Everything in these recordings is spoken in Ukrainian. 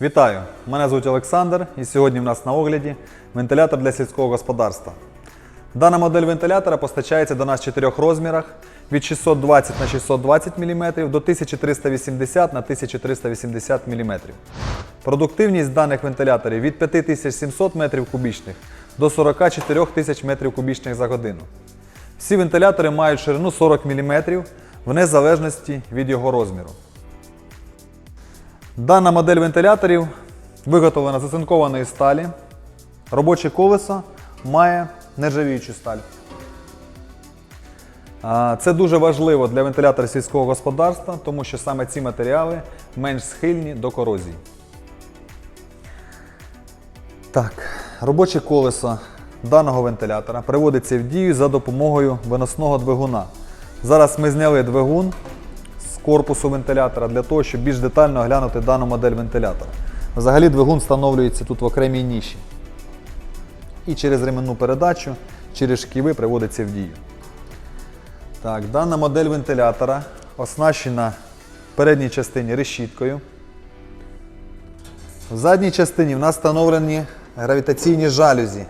Вітаю! Мене звуть Олександр і сьогодні в нас на огляді вентилятор для сільського господарства. Дана модель вентилятора постачається до нас в чотирьох розмірах від 620 на 620 мм до 1380 на 1380 мм. Продуктивність даних вентиляторів від 5700 м кубічних до 44 тисяч м кубічних за годину. Всі вентилятори мають ширину 40 мм в незалежності від його розміру. Дана модель вентиляторів виготовлена з оцинкованої сталі. Робоче колесо має нержавіючу сталь. Це дуже важливо для вентилятора сільського господарства, тому що саме ці матеріали менш схильні до корозії. Так, робоче колесо даного вентилятора приводиться в дію за допомогою виносного двигуна. Зараз ми зняли двигун корпусу вентилятора для того, щоб більш детально оглянути дану модель вентилятора. Взагалі двигун встановлюється тут в окремій ніші. І через ременну передачу, через шківи приводиться в дію. Так, дана модель вентилятора оснащена в передній частині решіткою. В задній частині в нас встановлені гравітаційні жалюзі,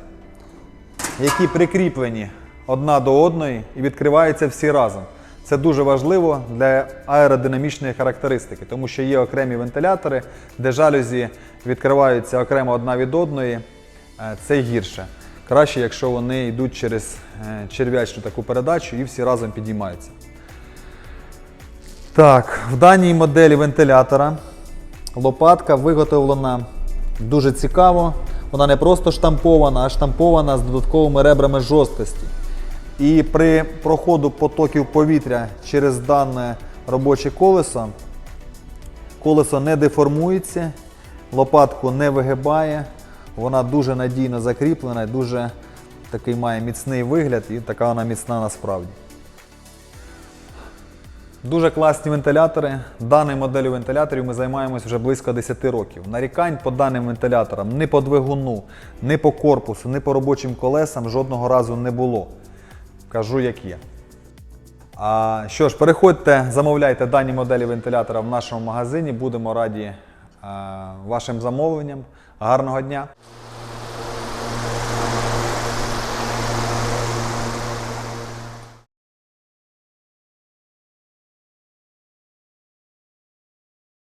які прикріплені одна до одної і відкриваються всі разом. Це дуже важливо для аеродинамічної характеристики, тому що є окремі вентилятори, де жалюзі відкриваються окремо одна від одної. Е, Це гірше. Краще, якщо вони йдуть через е, черв'ячну таку передачу і всі разом підіймаються. Так, в даній моделі вентилятора лопатка виготовлена дуже цікаво. Вона не просто штампована, а штампована з додатковими ребрами жорсткості. І при проходу потоків повітря через дане робоче колесо, колесо не деформується, лопатку не вигибає, вона дуже надійно закріплена, дуже такий має міцний вигляд і така вона міцна насправді. Дуже класні вентилятори. Даною моделлю вентиляторів ми займаємось вже близько 10 років. Нарікань по даним вентиляторам ні по двигуну, ні по корпусу, ні по робочим колесам жодного разу не було. Кажу, як є. А, що ж, переходьте, замовляйте дані моделі вентилятора в нашому магазині. Будемо раді а, вашим замовленням. Гарного дня!